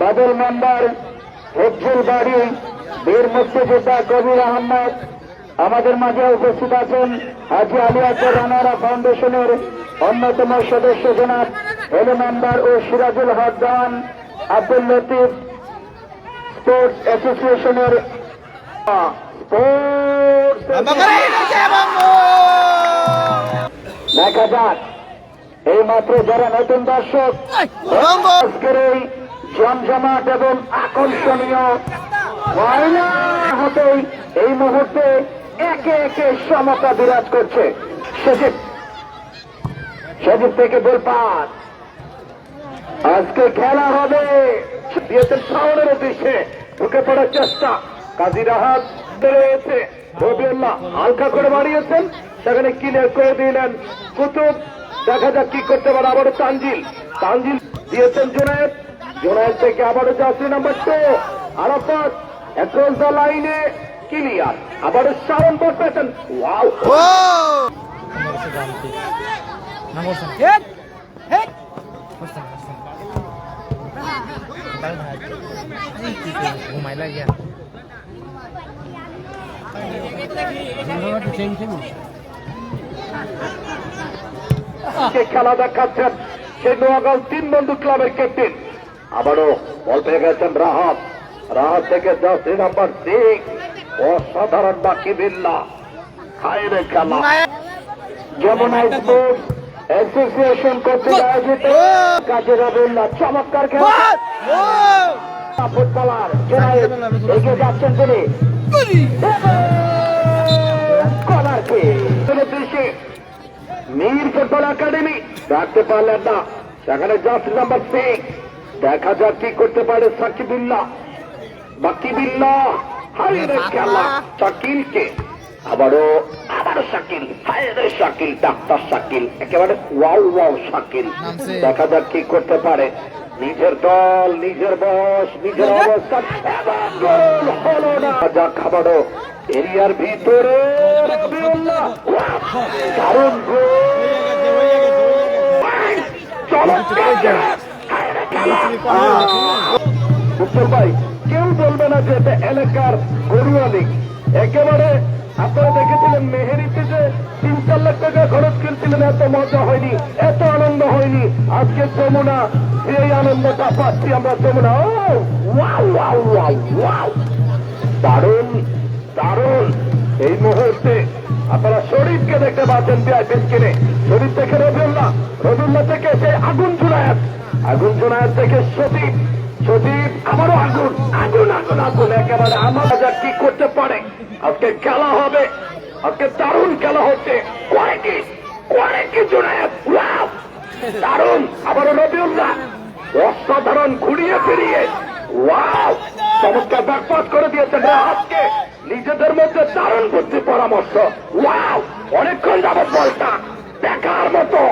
বাদল member হেফজুল বাড়ি বীর মুক্তিযোদ্ধা কবির আহমদ আমাদের মাঝে উপস্থিত আছেন হাজি আলী আকবর রানারা ফাউন্ডেশনের অন্যতম সদস্য জনাব হেলে মেম্বার ও সিরাজুল হক দান আব্দুল লতিফ স্পোর্টস অ্যাসোসিয়েশনের দেখা যাক এই মাত্র যারা নতুন দর্শক আজকের এই জমজমাট এবং আকর্ষণীয় হতেই এই মুহূর্তে একে একে সমতা বিরাজ করছে। সজীব সজীব থেকে বলপাত আজকে খেলা হবে। দিয়েছেন শাওনের উদ্দেশ্যে ঢুকে পড়ার চেষ্টা। কাজী রাহাত রয়েছে রবিউল্লাহ হালকা করে বাড়িয়েছেন। সেখানে ক্লিয়ার করে দিলেন কুতুব। দেখা যাক কি করতে পারে আবারও তানজিল। তানজিল দিয়েছেন জোনায়েদ। জোনায়েদ থেকে আবারও যাত্রী number two Arafat across the লাইনে ক্লিয়ার আবারও শাওন বসেছেন ওয়াও খেলা দেখাচ্ছেন? সেই নোয়াগাঁও তিন বন্ধু ক্লাবের ক্যাপ্টেন আবারও বল পেয়ে গেছেন রাহাত। রাহাত থেকে দশ নাম্বার সিক্স অসাধারণ বাকি বিল্লা। খায়রে খেলা। যমুনা স্পোর্টস অ্যাসোসিয়েশন কর্তৃক আয়োজিত কাজী রবিউল্লাহ। চমৎকার খেলা। ফুটবলার জেনারেল এগিয়ে যাচ্ছেন তিনি। কলারকে দৃশ্যে মীর ফুটবল একাডেমি। রাখতে পারলেন না। সেখানে জার্সি নাম্বার সিক্স দেখা যাক কি করতে পারে সাকিবুল্লাহ। বাকিবুল্লাহ হাইরে খেলা শাকিলকে। আবারও আবারও শাকিল ডাক্তার শাকিল একেবারে ওয়াও ওয়াও শাকিল। দেখা যাক কি করতে পারে। নিজের দল নিজের বয়স নিজের অবস্থান এবার গোল হলো না। যাক আবারও এরিয়ার ভিতরে দারুণ গোল। চমৎকার। হায়রে উত্তর ভাই, কেউ বলবে না যে এটা এলাকার গরুয়া লীগ। একেবারে আপনারা দেখেছিলেন মেহেরিতে যে তিন চার লাখ টাকা খরচ করেছিলেন, এত মজা হয়নি, এত আনন্দ হয়নি। আজকে যমুনা, এই আনন্দটা পাচ্ছি আমরা যমুনা। ও দারুণ দারুণ। এই মুহূর্তে আপনারা শরীফকে দেখতে পাচ্ছেন বিআইপি স্ক্রিনে। শরীফ থেকে রবিউল্লাহ রবিউল্লাহ থেকে সে আগুন আগুন জুনায়াত থেকে সতীপ সতীপ আবারও আগুন আগুন আগুন আগুন, একেবারে আমার যা কি করতে পারে? আজকে খেলা হবে, আজকে দারুণ খেলা হচ্ছে। কোয়ালিটি কোয়ালিটি ওয়াও দারুণ আবারও রবিউল্লাহ অসাধারণ ঘুরিয়ে ফিরিয়ে, ওয়াও, চমৎকার ব্যাকপাস করে দিয়েছেন রাহাতকে, নিজেদের মধ্যে দারুণ বুদ্ধি পরামর্শ, ওয়াও, অনেকক্ষণ যাবত বলটা, দেখার মতো।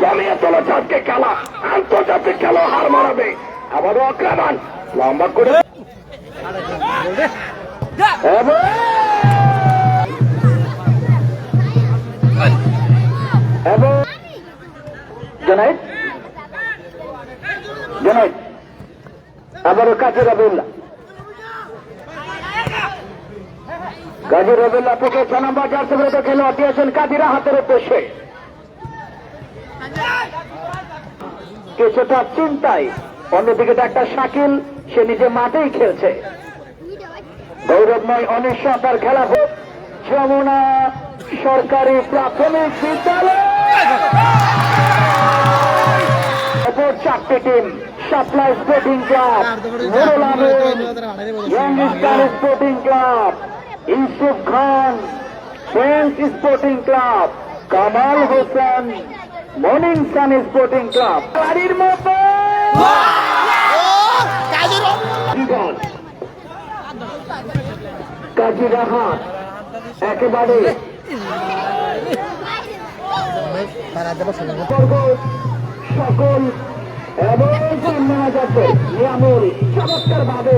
জমিয়ে চলেছে আজকে খেলা। আন্তর্জাতিক খেলা, হার মারাবে আবারও আক্রমণ লম্বা করে। আবারও কাজী রবিউল্লাহ কাজী রবিউল্লাহ থেকে ছ নম্বর বিরত খেলোয়াড় দিয়েছেন কাজীরা হাতের উদ্দেশ্যে। কিছুটা চিন্তায়। অন্যদিকে ডাক্তার শাকিল, সে নিজে মাঠেই খেলছে। গৌরবময় অনিশ্চয়তার খেলা হোক। যমুনা সরকারি প্রাথমিক বিদ্যালয়। চারটি team supply sporting club, Nurul Amin sporting club, Yusuf Khan friends sporting club, Kamal Hossain morning sun sporting club বাড়ির মতো। কাজী রাহাত। একেবারে। সকল। এবং নিয়ামুল চমৎকার ভাবে